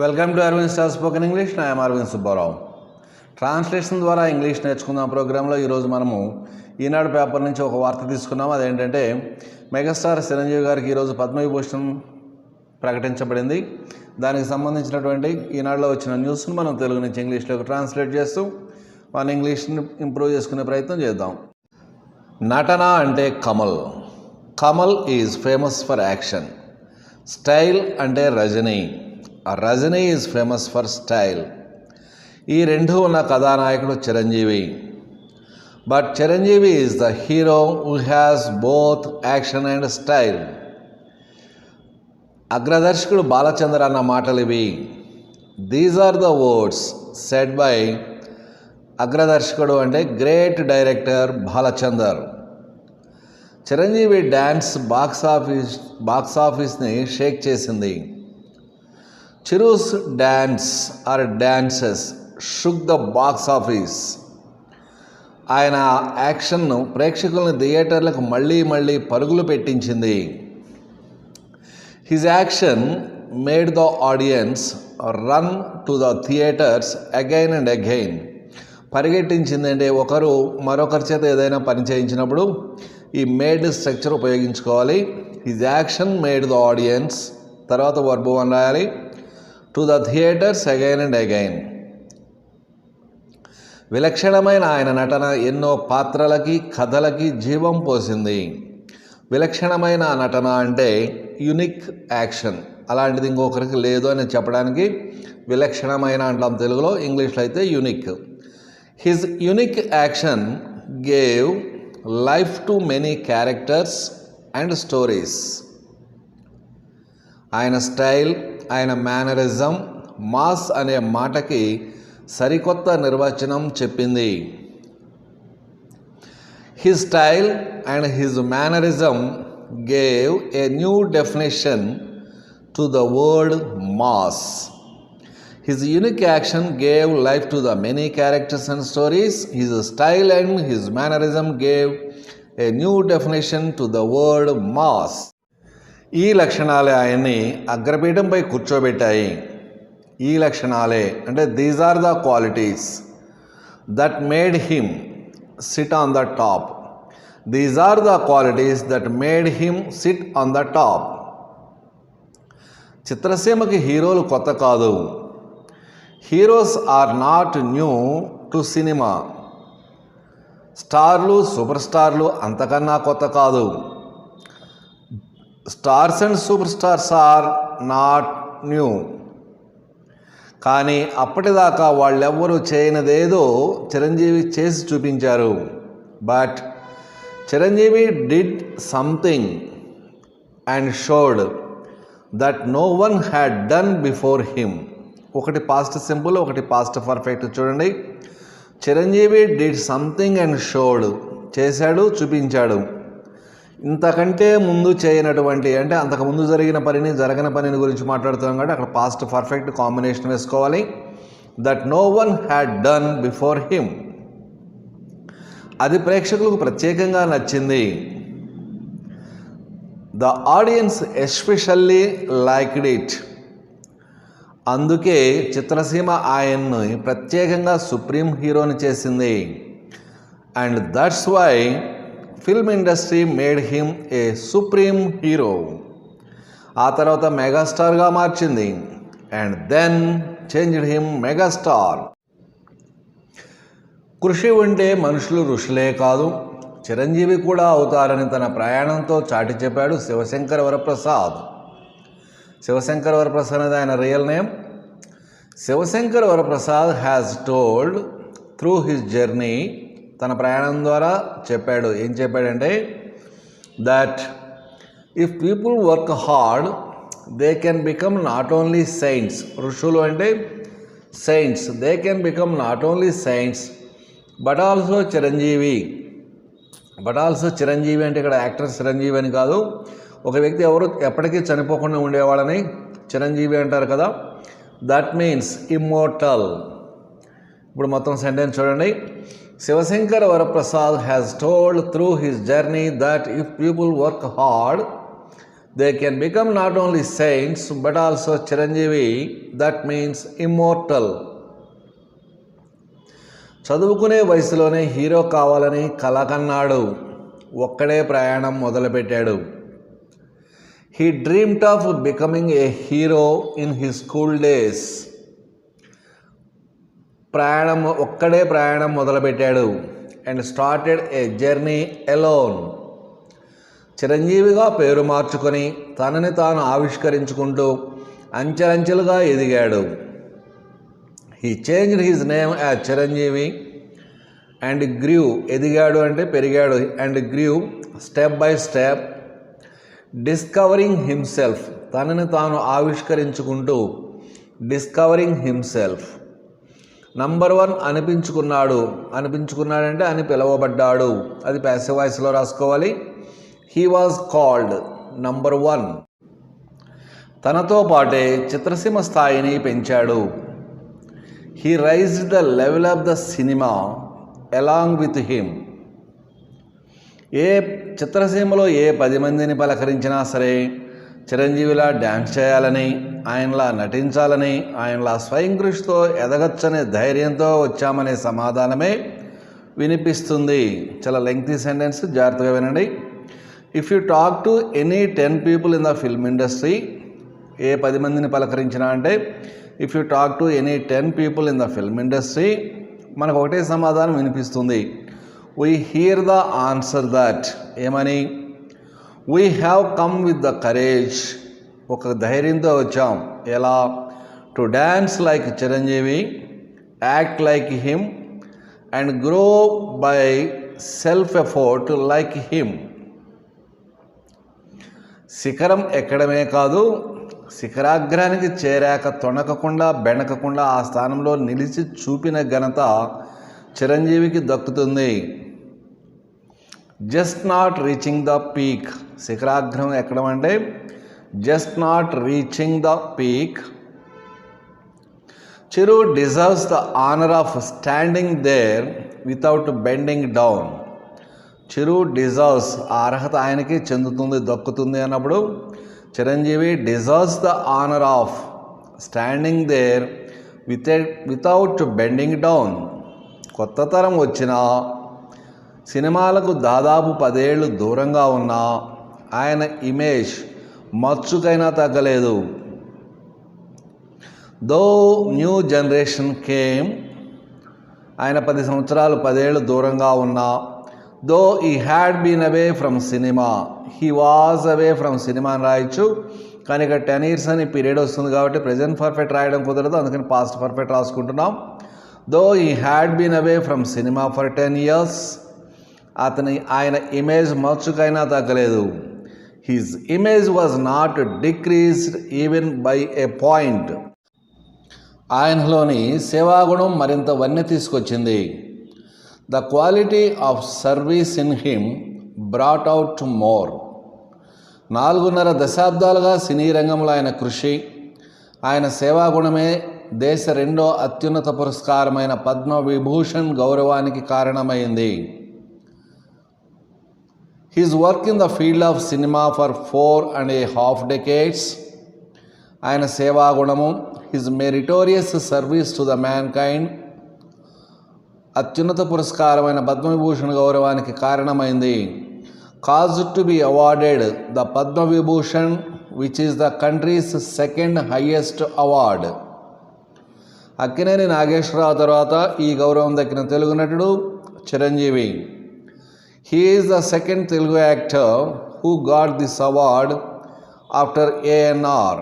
Welcome to Aravind star spoken English నా Aravind Subbarao translation ద్వారా English నేర్చుకుందాం ప్రోగ్రాంలో ఈరోజు మనము ఈనాడు పేపర్ నుంచి ఒక వార్త తీసుకున్నాం అదేంటంటే మెగాస్టార్ చిరంజీవి గారికి ఈరోజు పద్మవిభూషణ్ ప్రకటించబడింది. దానికి సంబంధించినటువంటి ఈనాడులో వచ్చిన న్యూస్ను మనం తెలుగు నుంచి ఇంగ్లీష్లోకి ట్రాన్స్లేట్ చేస్తూ మన ఇంగ్లీష్ని ఇంప్రూవ్ చేసుకునే ప్రయత్నం చేద్దాం. నటన అంటే Kamal. Kamal is famous for action. Style అంటే Rajini. Rajini is famous for style ఈ రెండు ఉన్న కథానాయకుడు Chiranjeevi. But Chiranjeevi is the hero who has both action and style అగ్రదర్శకుడు Balachandra అన్న మాటలు ఇవి. These are the words said by అగ్రదర్శకుడు అంటే great director Balachander. Chiranjeevi dance box office box ఆఫీస్ని shake చేసింది. Chiru's dance or dances shook the box office ఆయన యాక్షన్ను ప్రేక్షకులను థియేటర్లకు మళ్ళీ మళ్ళీ పరుగులు పెట్టించింది. His action made the audience run to the theatres again and again పరిగెట్టించిందంటే ఒకరు మరొకరి చేత ఏదైనా పని చేయించినప్పుడు ఈ మేడ్ స్ట్రక్చర్ ఉపయోగించుకోవాలి. His action made the audience తర్వాత వర్బు అని రాయాలి. To the theatres again and again విలక్షణమైన ఆయన నటన ఎన్నో పాత్రలకి కథలకి జీవం పోసింది. విలక్షణమైన నటన అంటే యునిక్ యాక్షన్ అలాంటిది ఇంకొకరికి లేదు అని చెప్పడానికి విలక్షణమైన అంటాం తెలుగులో ఇంగ్లీష్లో అయితే unique his unique action gave life to many characters and stories ఆయన స్టైల్ ఆయన మేనరిజం మాస్ అనే మాటకి సరికొత్త నిర్వచనం చెప్పింది. His style and his mannerism gave a new definition to the word mass his unique action gave life to the many characters and stories his style and his mannerism gave a new definition to the word mass ఈ లక్షణాలే ఆయన్ని అగ్రపీఠంపై కూర్చోబెట్టాయి. ఈ లక్షణాలే అంటే these are the qualities that made him sit on the top these are the qualities that made him sit on the top చిత్రసీమకి హీరోలు కొత్త కాదు. Heroes are not new to cinema. స్టార్లు సూపర్ స్టార్లు అంతకన్నా కొత్త కాదు. Stars and super stars are not new. కానీ అప్పటిదాకా వాళ్ళెవ్వరూ చేయనిదేదో చిరంజీవి చేసి చూపించారు. But Chiranjeevi did something and showed that no one had done before him ఒకటి పాస్ట్ సింపుల్ ఒకటి పాస్ట్ పర్ఫెక్ట్ చూడండి. Chiranjeevi did something and showed చేశాడు చూపించాడు. ఇంతకంటే ముందు చేయనటువంటి అంటే అంతకు ముందు జరిగిన పనిని జరగని పనిని గురించి మాట్లాడుతున్నాం కాబట్టి అక్కడ పాస్ట్ పర్ఫెక్ట్ కాంబినేషన్ వేసుకోవాలి. That no one had done before him అది ప్రేక్షకులకు ప్రత్యేకంగా నచ్చింది. The audience especially liked it అందుకే చిత్రసీమ ఆయన్ను ప్రత్యేకంగా సుప్రీం హీరోని చేసింది. And that's why film industry made him a supreme hero. ఆ తర్వాత మెగాస్టార్గా మార్చింది. And then changed him megastar. కృషి ఉంటే మనుషులు ఋషులే కాదు చిరంజీవి కూడా అవుతారని తన ప్రయాణంతో చాటి చెప్పాడు శివశంకర వరప్రసాద్. శివశంకర్ వరప్రసాద్ అనేది ఆయన real name. Shivashankar Varaprasad has told through his journey తన ప్రయాణం ద్వారా చెప్పాడు. ఏం చెప్పాడంటే that if people work hard they can become not only saints ఋషులు అంటే saints they can become not only saints but also Chiranjeevi. But also Chiranjeevi అంటే ఇక్కడ యాక్టర్ చిరంజీవి అని కాదు. ఒక వ్యక్తి ఎవరు ఎప్పటికీ చనిపోకుండా ఉండేవాళ్ళని చిరంజీవి అంటారు కదా. దట్ మీన్స్ ఇమ్మోర్టల్ ఇప్పుడు మొత్తం సెంటెన్స్ చూడండి. Shivashankar Varaprasad has told through his journey that if people work hard they can become not only science but also Chiranjeevi that means immortal చదువుకునే వయసులోనే హీరో కావాలని కల కన్నాడు ఒక్కడే ప్రయాణం మొదలుపెట్టాడు. He dream of becoming a hero in he school days ప్రయాణం ఒక్కడే ప్రయాణం మొదలుపెట్టాడు and started a journey alone చిరంజీవిగా పేరు మార్చుకొని తనని తాను ఆవిష్కరించుకుంటూ అంచెలంచెలుగా ఎదిగాడు. He changed his name as Chiranjeevi and grieve ఎదిగాడు అంటే పెరిగాడు and grieve step by step discovering himself తనని తాను ఆవిష్కరించుకుంటూ డిస్కవరింగ్ హిమ్సెల్ఫ్ నంబర్ వన్ అనిపించుకున్నాడు. అనిపించుకున్నాడంటే అని పిలువబడ్డాడు. అది ప్యాసివ్ వాయిస్లో రాసుకోవాలి. He was called number one తనతో పాటే చిత్రసీమ స్థాయిని పెంచాడు. He raised the level of the cinema along with him ఏ చిత్రసీమలో ఏ పది మందిని పలకరించినా సరే చిరంజీవిలా డ్యాన్స్ చేయాలని ఆయనలా నటించాలని ఆయనలా స్వయం కృషితో ఎదగచ్చనే ధైర్యంతో వచ్చామనే సమాధానమే వినిపిస్తుంది. చాలా లెంగ్తీ సెంటెన్స్ జాగ్రత్తగా వినండి. If you talk to any ten people in the film industry ఏ పది మందిని పలకరించినా అంటే if you talk to any ten people in the film industry మనకు ఒకటే సమాధానం వినిపిస్తుంది. We hear the answer that ఏమని? We have come with the courage ఒక ధైర్యంతో వచ్చాం. ఎలా? To dance like Chiranjeevi act like him and grow by self effort like him శిఖరం ఎక్కడమే కాదు శిఖరాగ్రానికి చేరాక తొణకకుండా బెణకకుండా ఆ స్థానంలో నిలిచి చూపిన ఘనత చిరంజీవికి దక్కుతుంది. Just not reaching the peak. శిఖరాగ్రం ఎక్కడం అంటే just not reaching the peak. Chiru deserves the honour of standing there without bending down. Chiru deserves ఆ అర్హత ఆయనకి చెందుతుంది దక్కుతుంది అన్నప్పుడు Chiranjeevi deserves the honour of standing there with without bending down. కొత్త తరం వచ్చిన సినిమాలకు దాదాపు పదేళ్ళు దూరంగా ఉన్న ఆయన ఇమేజ్ మచ్చుకైనా తగ్గలేదు. Though new generation came. ఆయన పది సంవత్సరాలు పదేళ్ళు దూరంగా ఉన్నా though he had been away from cinema. He was away from cinema అని రాయొచ్చు. కానీ ఇక్కడ టెన్ ఇయర్స్ అని పీరియడ్ వస్తుంది కాబట్టి ప్రజెంట్ పర్ఫెక్ట్ రాయడం కుదరదు. అందుకని past perfect రాసుకుంటున్నాం. Though he had been away from cinema for ten years. అతని ఆయన ఇమేజ్ మచ్చుకైనా తగ్గలేదు. His image was not decreased even by a point ఆయనలోని సేవాగుణం మరింత వన్నె తీసుకొచ్చింది. The quality of service in him brought out more నాలుగున్నర దశాబ్దాలుగా సినీ రంగంలో ఆయన కృషి ఆయన సేవాగుణమే దేశ రెండో అత్యున్నత పురస్కారమైన పద్మ విభూషణ్ గౌరవానికి కారణమైంది. His work in the field of cinema for four and a half decades ఆయన సేవాగుణము his meritorious service to the mankind అత్యున్నత పురస్కారమైన పద్మవిభూషణ్ గౌరవానికి కారణమైంది. Cause to be awarded the Padma Vibhushan which is the country's second highest award Akkineni Nageswara Rao తర్వాత ఈ గౌరవం దక్కిన తెలుగు నటుడు Chiranjeevi. He is the second Telugu actor who got this award after A. N. R.